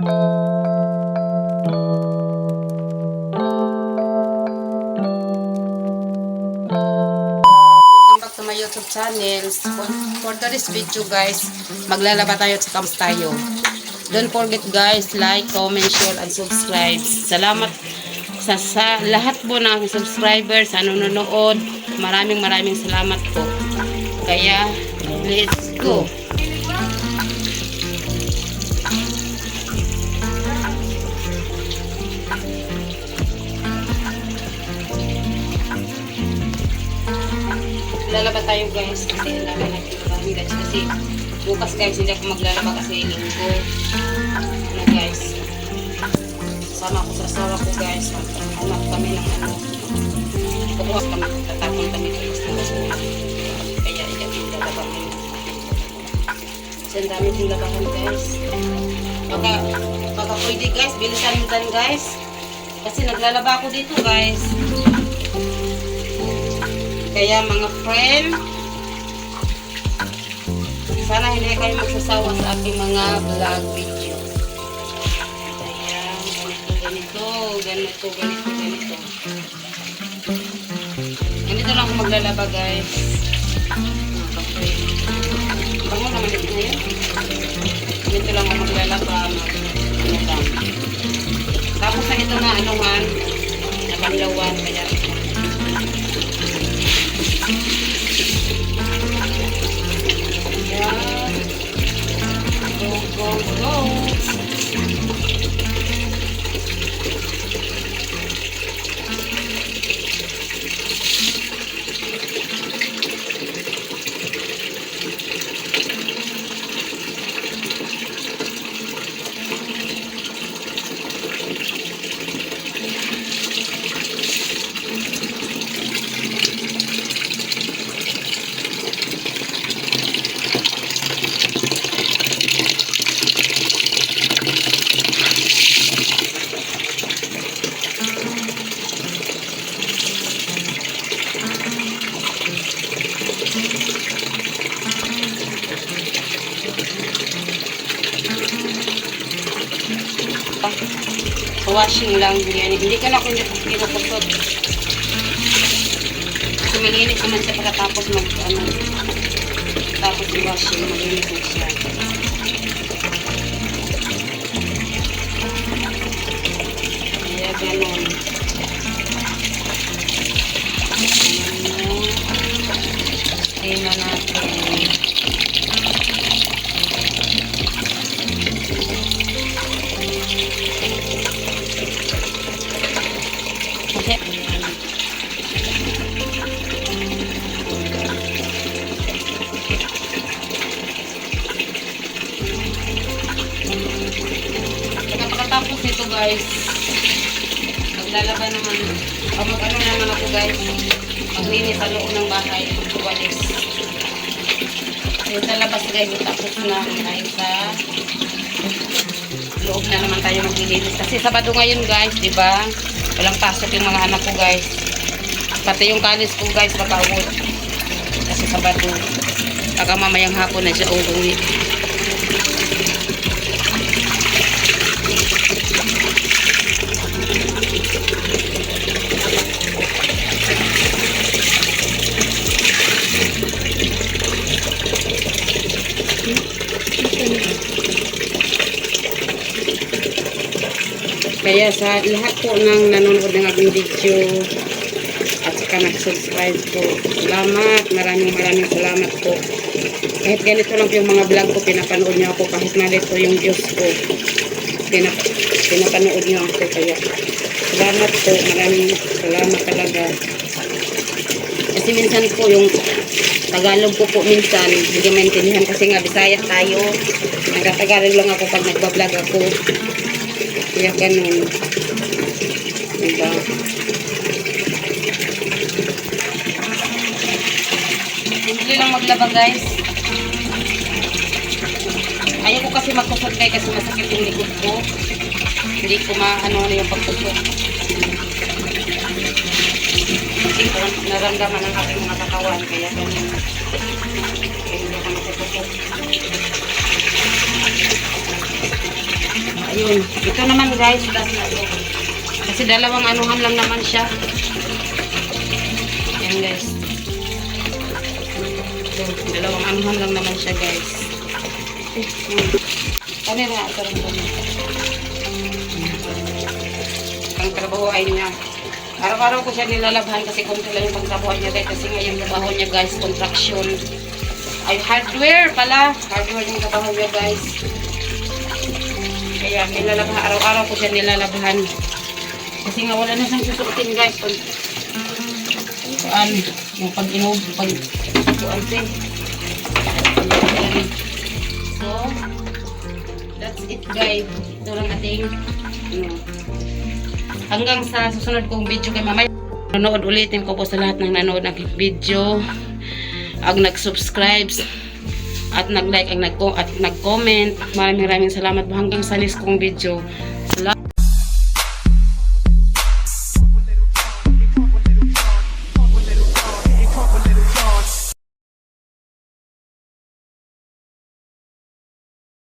Welcome back to my YouTube channel. For, for today's video guys, maglalaba tayo at saka tayo. Don't forget guys, like, comment, share, and subscribe. Salamat sa, sa lahat po ng subscribers sa nanonood. Maraming maraming salamat po. Kaya, let's go. Lalaba tayo guys kasi lalaba natin maraming guys kasi bukas guys hindi ako maglalaba kasi linggo. Ano guys? Sama ko sa asawa ko guys. Anak kami ng ano. Bukas kami tatapon kami sa gusto ko. Kaya iyan yung lalaba ko. Kasi ang dami kong labahan guys. Baka, baka pwede guys, bilisan mo guys. Kasi naglalaba ako dito guys. Kaya mga friend, sana hindi kayo magsasawa sa aking mga vlog video. Ayan, ganito, ganito, ganito, ganito, ganito. Ganito lang ako maglalaba guys. Mga ka-friend. Bango naman ito na yun. Ganito lang ako maglalaba. Mag, lang. Tapos na ito na anuhan, nabanlawan, kaya Go, go, Washing lang yan. Hindi ka na kung kinukusot. Kasi malinis naman siya pagkatapos mag, ano, tapos i-washing, malinis na siya. Kaya ganun. Ano, tingnan natin. Guys, maglalaba naman, o mag-ano naman ako guys, maglinis sa loob ng bahay, magwalis. Yung sa labas guys, tapos na dahil sa loob na naman tayo maglilinis. Kasi Sabado ngayon guys, di ba? Walang pasok yung mga anak ko guys. Pati yung kalis ko guys, makawot. Kasi Sabado. Baka mamayang hapon na siya uuwi. Kaya sa lahat po ng nanonood ng aking video at saka nag-subscribe po. Salamat. Maraming maraming salamat po. Kahit ganito lang po yung mga vlog ko, pinapanood niyo ako. Kahit mali po yung views ko, pinap pinapanood niyo ako. Kaya salamat po. Maraming salamat talaga. Kasi minsan po yung Tagalog ko po minsan, hindi maintindihan kasi nga Bisaya tayo. Nagtatagalog lang ako pag nagbablog ako. Kaya ganun. Diba? Simple lang maglaba guys. Ayaw ko kasi magkusot guys kasi masakit yung likod ko. Hindi ko maano na yung pagkusot. Kasi ko naramdaman ng aking mga katawan. Kaya ganun. Kaya hindi ako magkusot. Ayun. Ito naman guys, last na to. Kasi dalawang anuhan lang naman siya. Yan guys. Ito, dalawang anuhan lang naman siya guys. Ano na, ito rin. Ang trabaho ay niya. Araw-araw ko siya nilalabhan kasi kung lang yung pagtrabaho niya guys. Kasi nga yung trabaho niya guys, contraction. Ay, hardware pala. Hardware yung trabaho niya guys. Kaya nilalabhan, araw-araw ko siya nilalabhan. Kasi nga wala na siyang susuotin guys. Pag, kuan, yung pag inog, pag, kuan. Ayan. So, that's it guys. Ito lang ating, ano, hanggang sa susunod kong video kay mamaya. Nanood ulitin ko po sa lahat ng nanood ng video. Ang nag-subscribe at nag-like at nag-comment. Maraming maraming salamat po hanggang sa next kong video. Salamat.